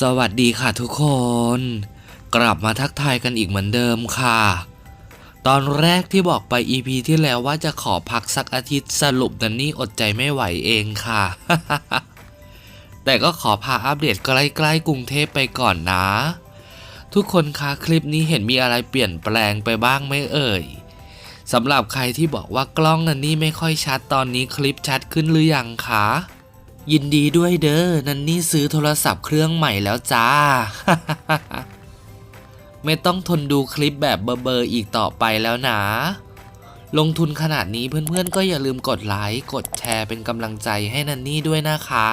สวัสดีค่ะทุกคน กลับมาทักทายกันอีกเหมือนเดิมค่ะ ตอนแรกที่บอกไป EP ที่แล้วว่าจะขอพักสักอาทิตย์สรุปนันนี่อดใจไม่ไหวเองค่ะ แต่ก็ขอพาอัปเดตใกล้ๆกรุงเทพไปก่อนนะ ทุกคนคะคลิปนี้เห็นมีอะไรเปลี่ยนแปลงไปบ้างไหมเอ่ยสำหรับใครที่บอกว่ากล้องนันนี่ไม่ค่อยชัดตอนนี้คลิปชัดขึ้นหรือยังคะ ยินดีด้วยเด้อ นันนี่ซื้อโทรศัพท์เครื่องใหม่แล้วจ้า ไม่ต้องทนดูคลิปแบบเบอร์ๆอีกต่อไปแล้วนะ ลงทุนขนาดนี้เพื่อนๆ ก็อย่าลืมกดไลค์ กดแชร์เป็นกำลังใจให้นันนี่ด้วยนะคะ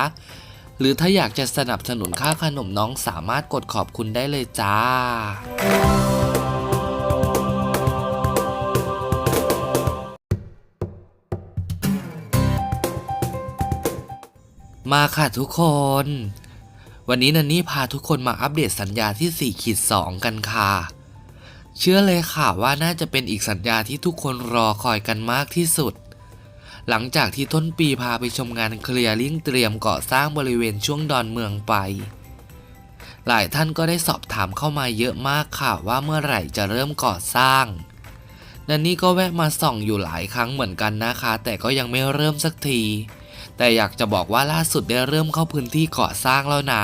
หรือถ้าอยากจะสนับสนุนค่าขนมน้องสามารถกดขอบคุณได้เลยจ้า มาค่ะทุกคน วันนี้นันนี่พาทุกคนมาอัปเดตสัญญาที่4ขีด2กันค่ะ เชื่อเลยค่ะว่าน่าจะเป็นอีกสัญญาที่ทุกคนรอคอยกันมากที่สุด หลังจากที่ต้นปีพาไปชมงานเคลียร์ลิงเตรียมก่อสร้างบริเวณช่วงดอนเมืองไป หลายท่านก็ได้สอบถามเข้ามาเยอะมากค่ะว่าเมื่อไหร่จะเริ่มก่อสร้างนันนี่ก็แวะมาส่องอยู่หลายครั้งเหมือนกันนะคะ แต่ก็ยังไม่เริ่มสักที แต่อยากจะบอกว่าล่าสุดได้เริ่มเข้าพื้นที่ก่อสร้างแล้วนะ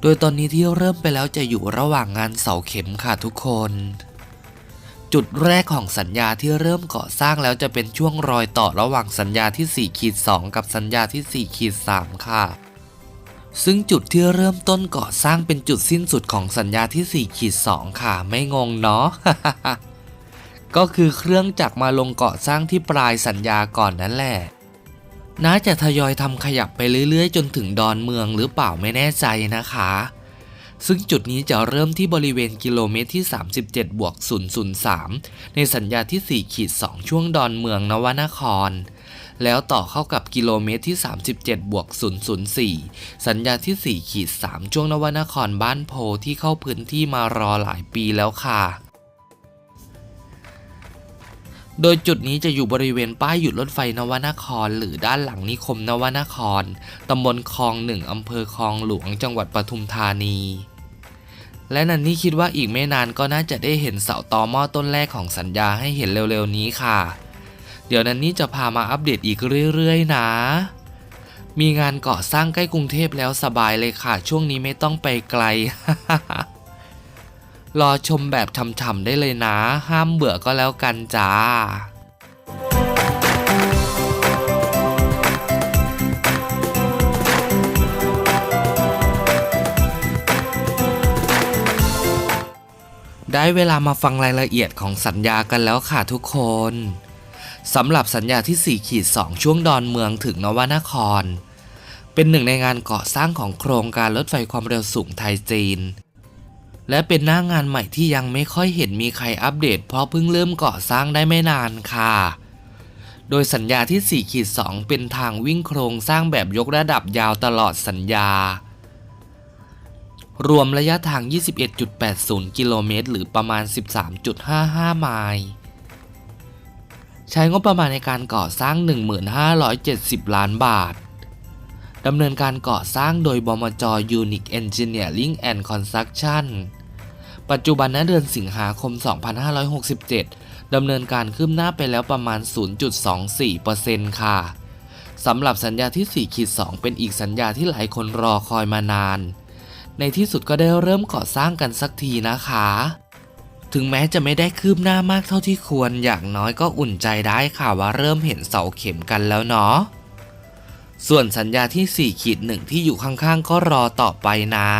โดยตอนนี้ที่เริ่มไปแล้วจะอยู่ระหว่างงานเสาเข็มค่ะทุกคน จุดแรกของสัญญาที่เริ่มก่อสร้างแล้วจะเป็นช่วงรอยต่อระหว่างสัญญาที่4ขีด2กับสัญญาที่4ขีด3ค่ะ ซึ่งจุดที่เริ่มต้นก่อสร้างเป็นจุดสิ้นสุดของสัญญาที่4ขีด2ค่ะ ไม่งงเนาะก็คือเครื่องจักรมาลงเก่อสร้างที่ปลายสัญญาก่อนนั่นแหละ น่าจะทยอยทำขยับไปเรื่อยๆ จนถึงดอนเมืองหรือเปล่าไม่แน่ใจนะคะ ซึ่งจุดนี้จะเริ่มที่บริเวณกิโลเมตรที่ 37บวก003 ในสัญญาที่ 4 ขีด 2 ช่วงดอนเมืองนวนคร แล้วต่อเข้ากับกิโลเมตรที่ 37บวก004 สัญญาที่ 4 ขีด 3 ช่วงนวนครบ้านโพที่เข้าพื้นที่มารอหลายปีแล้วค่ะ โดยจุดนี้จะอยู่บริเวณป้ายหยุดรถไฟนวนคร หรือด้านหลังนิคมนวนคร ตำบลคลองหนึ่งอำเภอคลองหลวงจังหวัดปทุมธานี และนันนี่คิดว่าอีกไม่นานก็น่าจะได้เห็นเสาตอหม้อต้นแรกของสัญญาให้เห็นเร็วๆนี้ค่ะ เดี๋ยวนันนี่จะพามาอัปเดตอีกเรื่อยๆ นะ มีงานก่อสร้างใกล้กรุงเทพแล้วสบายเลยค่ะ ช่วงนี้ไม่ต้องไปไกล รอชมแบบฉ่ำๆได้เลยนะ ห้ามเบื่อก็แล้วกันจ้าได้เวลามาฟังรายละเอียดของสัญญากันแล้วค่ะทุกคนสำหรับสัญญาที่ 4 ขีด 2 ช่วงดอนเมืองถึงนวนคร เป็นหนึ่งในงานก่อสร้างของโครงการรถไฟความเร็วสูงไทยจีน และเป็นหน้างานใหม่ที่ยังไม่ค่อยเห็นมีใครอัปเดต เพราะเพิ่งเริ่มก่อสร้างได้ไม่นานค่ะ โดยสัญญาที่4ขีด2เป็นทางวิ่งโครงสร้างแบบยกระดับยาวตลอดสัญญา รวมระยะทาง 21.80 กิโลเมตร หรือประมาณ 13.55 ไมล์ใช้งบประมาณในการก่อสร้าง 1570 ล้านบาท ดำเนินการก่อสร้างโดยบมจ Unique Engineering and Construction ปัจจุบันณเดือนสิงหาคม 2567 ดำเนินการคืบหน้าไปแล้วประมาณ 0.24%ค่ะสำหรับสัญญาที่4ขีด2เป็นอีกสัญญาที่หลายคนรอคอยมานาน ในที่สุดก็ได้เริ่มก่อสร้างกันสักทีนะคะ ถึงแม้จะไม่ได้คืบหน้ามากเท่าที่ควรอย่างน้อยก็อุ่นใจได้ค่ะว่าเริ่มเห็นเสาเข็มกันแล้วเนาะ ส่วนสัญญาที่4ขีดหนึ่งที่อยู่ข้างๆ ก็รอต่อไปนะ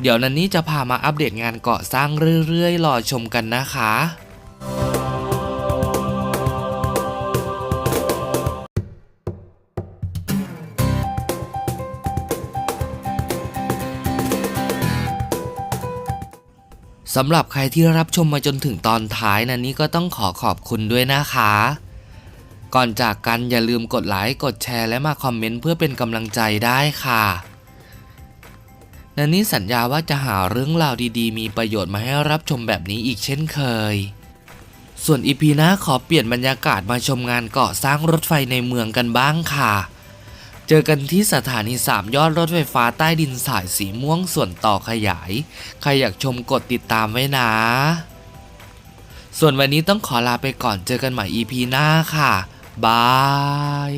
เดี๋ยวนันนี้จะพามาอัปเดตงานเก่อสร้างเรื่อยๆรอชมกันนะคะสำหรับใครที่รับชมมาจนถึงตอนท้ายนันนี้ก็ต้องขอขอบคุณด้วยนะคะ ก่อนจากกันอย่าลืมกดไลค์ กดแชร์และมาคอมเมนต์เพื่อเป็นกำลังใจได้ค่ะ นันนี่สัญญาว่าจะหาเรื่องราวดีๆ มีประโยชน์มาให้รับชมแบบนี้อีกเช่นเคย ส่วนอีพีหน้าขอเปลี่ยนบรรยากาศมาชมงานเกาะสร้างรถไฟในเมืองกันบ้างค่ะ เจอกันที่สถานีสามยอดรถไฟฟ้าใต้ดินสายสีม่วงส่วนต่อขยาย ใครอยากชมกดติดตามไว้นะ ส่วนวันนี้ต้องขอลาไปก่อนเจอกันใหม่ EP หน้าค่ะบาย